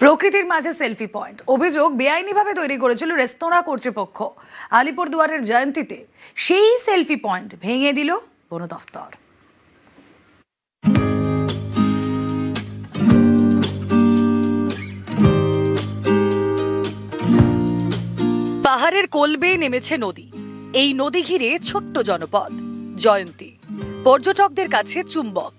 প্রকৃতির মাঝে selfie point অভিযোগ বেআইনিভাবে তৈরি করেছিল রেস্তোরাঁ কর্তৃপক্ষ। আলিপুরদুয়ারের জয়ন্তীতে সেই সেলফি পয়েন্ট ভেঙে দিল বন দফতর। পাহাড়ের কোলবে নেমেছে নদী। এই নদী ঘিরে ছোট্ট জনপদ, জয়ন্তী। পর্যটকদের কাছে চুম্বক।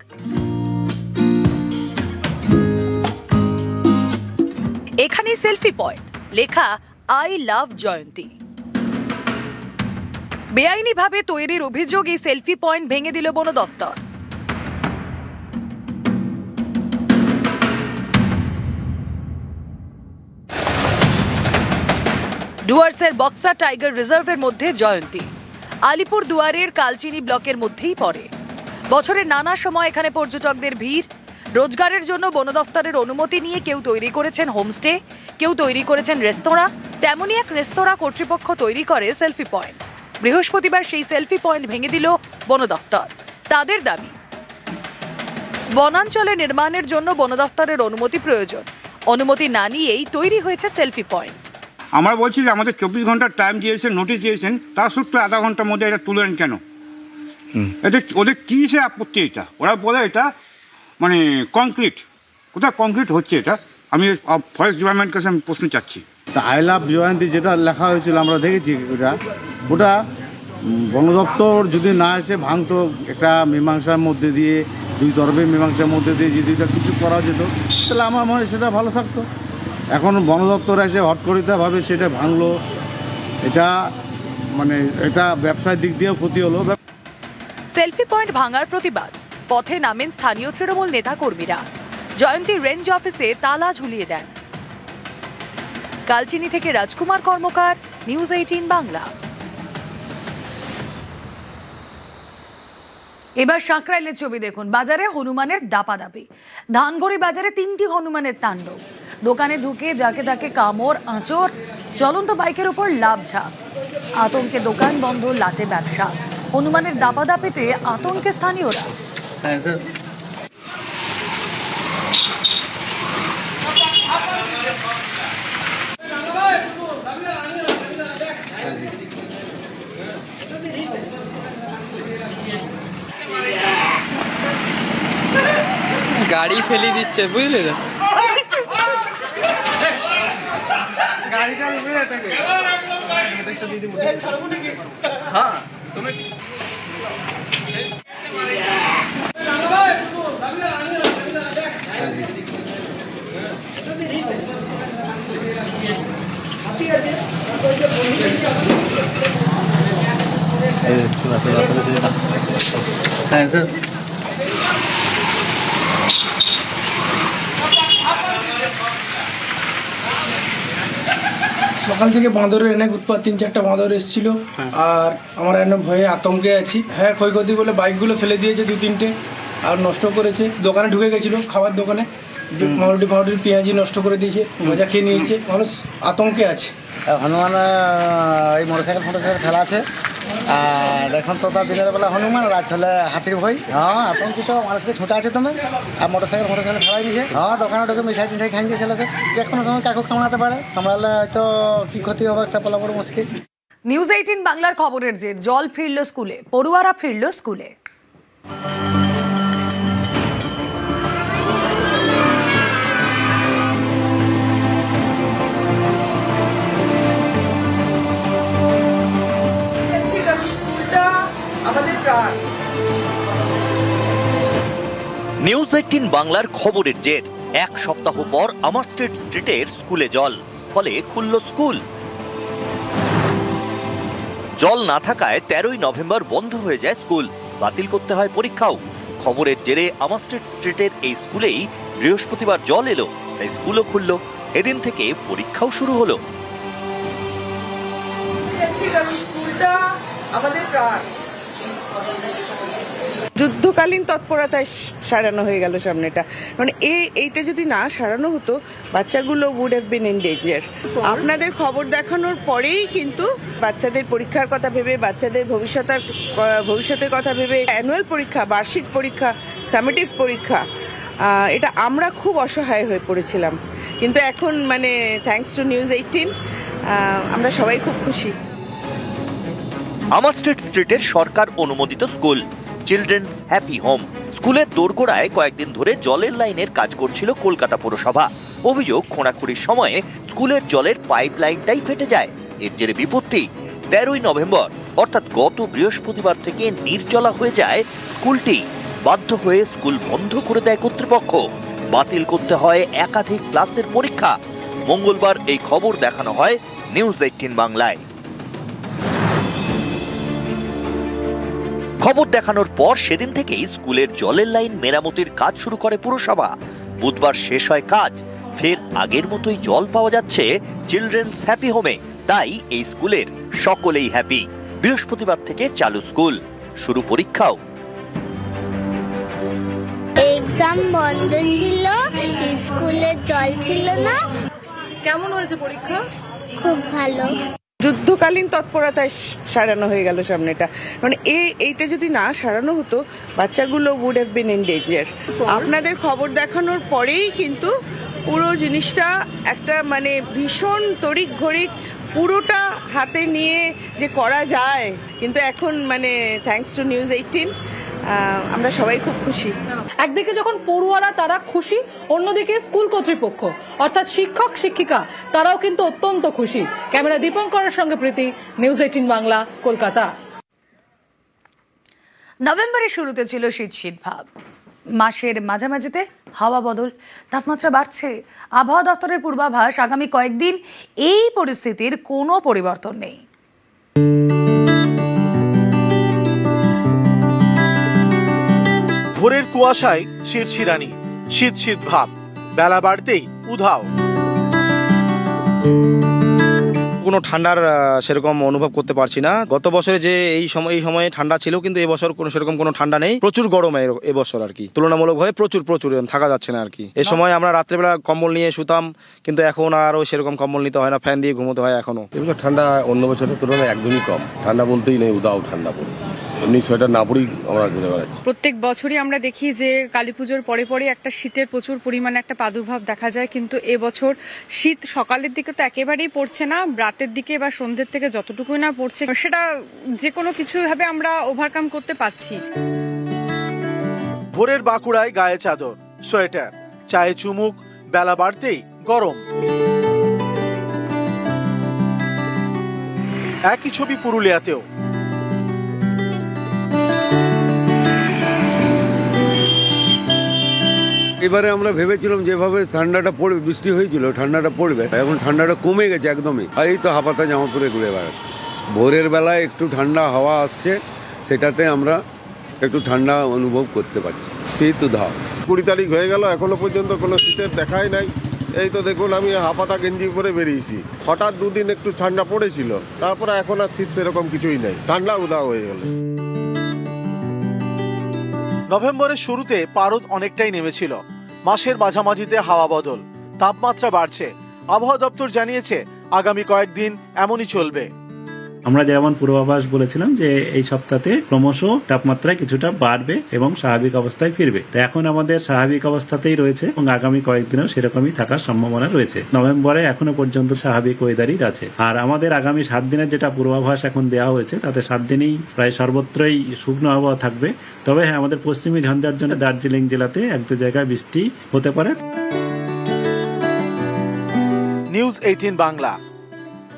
এখানে সেলফি পয়েন্ট লেখা আই লাভ জয়ন্তী বেআইনিভাবে তৈরির অভিযোগ এই সেলফি পয়েন্ট ভেঙে দিল বন দপ্তর। ডুয়ার্সের বক্সা টাইগার রিজার্ভের মধ্যে জয়ন্তী। আলিপুর দুয়ারের কালচিনি ব্লকের মধ্যেই পড়ে। বছরের নানা সময় এখানে পর্যটকদের ভিড় রোজগারের জন্য বন দফতরের অনুমতি নিয়ে কেউ তৈরি করেছেন হোমস্টে কেউ তৈরি করেছেন রেস্তোরাঁ তেমনই এক রেস্তোরাঁ কর্তৃপক্ষ তৈরি করে সেলফি পয়েন্ট। বৃহস্পতিবার সেই সেলফি পয়েন্ট ভেঙে দিল বন দফতর। তাদের দাবি বনাঞ্চলে নির্মাণের জন্য বন দফতরের অনুমতি প্রয়োজন। অনুমতি না নিয়েই তৈরি হয়েছে সেলফি পয়েন্ট। আমরা বলছি যে আমাদের চব্বিশ ঘণ্টার টাইম দিয়েছেন নোটিশ দিয়েছেন তার সত্ত্বে আধা ঘণ্টার মধ্যে এটা তুলেন কেন? এতে ওদের কী সে আপত্তি এটা? ওরা বলে এটা মানে কংক্রিট কোথায় কংক্রিট হচ্ছে এটা? আমি ফরেস্ট ডিপার্টমেন্টের কাছে আমি প্রশ্ন চাচ্ছি। তা আই লাভ জয়ন্তী যেটা লেখা হয়েছিল আমরা দেখেছি ওটা ওটা বন দপ্তর যদি না এসে ভাঙতো একটা মীমাংসার মধ্যে দিয়ে দুই তরফের মীমাংসার মধ্যে দিয়ে যদি এটা কিছু করা যেত তাহলে আমার মনে হয় সেটা ভালো থাকতো। এখন বন দপ্তর এসে হটকরিতাভাবে সেটা ভাঙলো। এটা মানে এটা ব্যবসার দিক দিয়েও ক্ষতি হলো। সেলফি পয়েন্ট ভাঙার প্রতিবাদ। পথে নামেন স্থানীয় তৃণমূল নেতা কর্মীরা জয়ন্তী রেঞ্জ অফিসে তালা ঝুলিয়ে দেন। কালচিনি থেকে রাজকুমার কর্মকার, নিউজ এইটিন বাংলা। এবার সাঁকরাইলের ছবি দেখুন। বাজারে হনুমানের দাপাদাপি। ধানগড়ি বাজারে তিনটি হনুমানের তাণ্ডব। দোকানে ঢুকে যাকে তাকে কামড়, আঁচড়, চলন্ত বাইকের উপর লাভ ঝাঁপ। আতঙ্কে দোকান বন্ধ, লাটে ব্যবসা। হনুমানের দাপাদাপিতে আতঙ্কে স্থানীয়রা। গাড়ি ফেলে দিচ্ছে বুঝলে তো? হ্যাঁ তুমি হ্যাঁ স্যার সকাল থেকে বাঁদরের অনেক উৎপাত তিন চারটা বাঁদর এসেছিল। আর আমরা এনে ভয়ে আতঙ্কে আছি। হ্যাঁ ক্ষয়ক্ষতি বলে বাইকগুলো ফেলে দিয়েছে দু তিনটে আর নষ্ট করেছে। দোকানে ঢুকে গেছিল খাবার দোকানে। মারুটি মারুটি পেঁয়াজি নষ্ট করে দিয়েছে মজা খেয়ে নিয়েছে মানুষ আতঙ্কে আছে। হনুমান এই মোটরসাইকেল ফোটরসাইকেল খেলা আছে। আর এখন তো তার দিনের বেলা হনুমান রাত হলে হাতির ভয়। হ্যাঁ। আতঙ্কিত মানুষকে ছোটা আছে তুমি আর মোটরসাইকেল ফোটরসাইকেল খেলাই দিয়েছে হ্যাঁ দোকানে ঢুকে মিঠাই টিঠাই খাই দিয়েছে লোকে যে কোনো সময় কাকু কামড়াতে পারে। কামড়ালে হয়তো কী ক্ষতি হবে একটা বলা বড় মুশকিল। নিউজ এইটিন বাংলার খবরের জের। জল ফিরল স্কুলে পড়ুয়ারা ফিরল স্কুলে। এইটিন বাংলার খবরের জের। এক সপ্তাহ পর আমার স্ট্রিট স্ট্রিটের স্কুলে জল, ফলে খুলল স্কুল। জল না থাকায় তেরোই নভেম্বর বন্ধ হয়ে যায় স্কুল। বাতিল করতে হয় পরীক্ষাও। খবরের জেরে আমার স্ট্রিট স্ট্রিটের এই স্কুলেই বৃহস্পতিবার জল এলো, তাই স্কুলও খুলল। এদিন থেকে পরীক্ষাও শুরু হলো। আমাদের প্রাণ। যুদ্ধকালীন তৎপরতায় সারানো হয়ে গেল সামনেটা। মানে এই এইটা যদি না সারানো হতো, বাচ্চাগুলো would have been in danger আপনাদের খবর দেখানোর পরেই কিন্তু বাচ্চাদের পরীক্ষার কথা ভেবে, বাচ্চাদের ভবিষ্যতের ভবিষ্যতের কথা ভেবে অ্যানুয়াল পরীক্ষা, বার্ষিক পরীক্ষা সামেটিভ পরীক্ষা এটা আমরা খুব অসহায় হয়ে পড়েছিলাম। কিন্তু এখন মানে থ্যাঙ্কস টু নিউজ এইটিন আমরা সবাই খুব খুশি। আমাস্ট্রেট স্ট্রিটের সরকার অনুমোদিত স্কুল চিলড্রেন্স হ্যাপি হোম স্কুলের দোরগোড়ায় কয়েকদিন ধরে জলের লাইনের কাজ করছিল কলকাতা পুরসভা। অভিযোগ খোঁড়াখুড়ির সময়ে স্কুলের জলের পাইপ লাইনটাই ফেটে যায়। এর জেরে বিপত্তি। তেরোই নভেম্বর, অর্থাৎ গত বৃহস্পতিবার থেকে নির্জলা হয়ে যায় স্কুলটি। বাধ্য হয়ে স্কুল বন্ধ করে দেয় কর্তৃপক্ষ। বাতিল করতে হয় একাধিক ক্লাসের পরীক্ষা। মঙ্গলবার এই খবর দেখানো হয় নিউজ এইটিন বাংলায়। খবর দেখানোর পর সেদিন থেকেই স্কুলের জলের লাইন মেরামতির কাজ শুরু করে পুরসভা। বুধবার শেষ হয় কাজ। ফের আগের মতোই জল পাওয়া যাচ্ছে চিলড্রেন্স হ্যাপি হোমে। তাই এই স্কুলের সকলেই হ্যাপি। বৃহস্পতিবার থেকে চালু স্কুল। শুরু পরীক্ষাও। এক্সাম বন্ধ ছিল স্কুলে জল ছিল না। কেমন হয়েছে পরীক্ষা? খুব ভালো। যুদ্ধকালীন তৎপরতায় সারানো হয়ে গেল সামনেটা। মানে এই এইটা যদি না সারানো হতো বাচ্চাগুলো would have been in danger আপনাদের খবর দেখানোর পরেই কিন্তু পুরো জিনিসটা একটা মানে ভীষণ তড়িৎ ঘড়িক পুরোটা হাতে নিয়ে যে করা যায়। কিন্তু এখন মানে থ্যাঙ্কস টু নিউজ এইটিন আমরা সবাই খুব খুশি। একদিকে যখন পড়ুয়ারা তারা খুশি, অন্যদিকে স্কুল কর্তৃপক্ষ, অর্থাৎ শিক্ষক, শিক্ষিকা, তারাও কিন্তু অত্যন্ত খুশি। ক্যামেরা দীপঙ্করের সঙ্গে প্রীতি, নিউজ এইটিন বাংলা, কলকাতা। নভেম্বরের শুরুতে ছিল শীত শীত ভাব। মাসের মাঝামাঝিতে হাওয়া বদল, তাপমাত্রা বাড়ছে। আবহাওয়া দপ্তরের পূর্বাভাস আগামী কয়েকদিন এই পরিস্থিতির কোনো পরিবর্তন নেই। ভোরের কুয়াশায় শিরশিরানি শীত শীত ভাব বেলা বাড়তেই উধাও। কোনো ঠান্ডার সেরকম অনুভব করতে পারছি না। গত বছরে যে এই সময় এই সময়ে ঠান্ডা ছিল কিন্তু এবছর কোনো সেরকম কোনো ঠান্ডা নেই। প্রচুর গরম এবছর আর কি। তুলনামূলকভাবে প্রচুর প্রচুর থাকা যাচ্ছে না আর কি। এ সময় আমরা রাত্রেবেলা কম্বল নিয়ে শুতাম কিন্তু এখন আর ওই সেরকম কম্বল নিতে হয় না ফ্যান দিয়ে ঘুমোতে হয় এখনও। এবছর ঠান্ডা অন্য বছরের তুলনায় একদমই কম। ঠান্ডা বলতেই নেই উদাও ঠান্ডা পড়ে এমনি সোয়েটার না পরেই আমরা ঘুরে বেড়াচ্ছি। প্রত্যেক বছরই আমরা দেখি যে কালী পুজোর পরে পরে একটা শীতের প্রচুর পরিমাণে একটা প্রাদুর্ভাব দেখা যায় কিন্তু এবছর শীত সকালের দিকে তো একেবারেই পড়ছে না রাতের দিকে বা সন্ধ্যের থেকে যতটুকুই না পড়ছে সেটা যে কোনো কিছু ভাবে আমরা ওভারকাম করতে পারছি। ভোরের বাঁকুড়ায় গায়ে চাদর সোয়েটার চায়ে চুমুক বেলা বাড়তেই গরম। একই ছবি পুরুলিয়াতেও। এবারে আমরা ভেবেছিলাম যেভাবে ঠান্ডাটা পড়বে বৃষ্টি হয়েছিল ঠান্ডাটা পড়বে। এখন ঠান্ডাটা কমে গেছে একদমই। আর এই তো হাফাতা জামা পরে ঘুরে বেড়াচ্ছে। ভোরের বেলায় একটু ঠান্ডা হাওয়া আসছে সেটাতে আমরা একটু ঠান্ডা অনুভব করতে পারছি। শীত উধাও। কুড়ি তারিখ হয়ে গেল এখনও পর্যন্ত কোনো শীতের দেখাই নাই। এই তো দেখুন আমি হাফাতা গেঞ্জি পরে বেরিয়েছি। হঠাৎ দুদিন একটু ঠান্ডা পড়েছিল তারপরে এখন আর শীত সেরকম কিছুই নেই। ঠান্ডা উধাও হয়ে গেল। নভেম্বরের শুরুতে পারদ অনেকটাই নেমেছিল। মাসের মাঝামাঝিতে হাওয়া বদল। তাপমাত্রা বাড়ছে। আবহাওয়া দপ্তর জানিয়েছে আগামী কয়েকদিন এমনই চলবে। আমরা যেমন পূর্বাভাস বলেছিলাম যে এই সপ্তাহে ক্রমশ তাপমাত্রা কিছুটা বাড়বে এবং স্বাভাবিক অবস্থায় ফিরবে। তো এখন আমাদের স্বাভাবিক অবস্থাতেই রয়েছে এবং আগামী কয়েকদিনও সেরকমই থাকার সম্ভাবনা রয়েছে। নভেম্বরে এখনও পর্যন্ত স্বাভাবিক ওয়েদারই আছে। আর আমাদের আগামী সাত দিনের যেটা পূর্বাভাস এখন দেওয়া হয়েছে, তাতে সাত দিনেই প্রায় সর্বত্রই শুকনো আবহাওয়া থাকবে। তবে হ্যাঁ আমাদের পশ্চিমী ঝঞ্ঝার জন্য দার্জিলিং জেলাতে এক দু জায়গায় বৃষ্টি হতে পারে। News eighteen Bangla.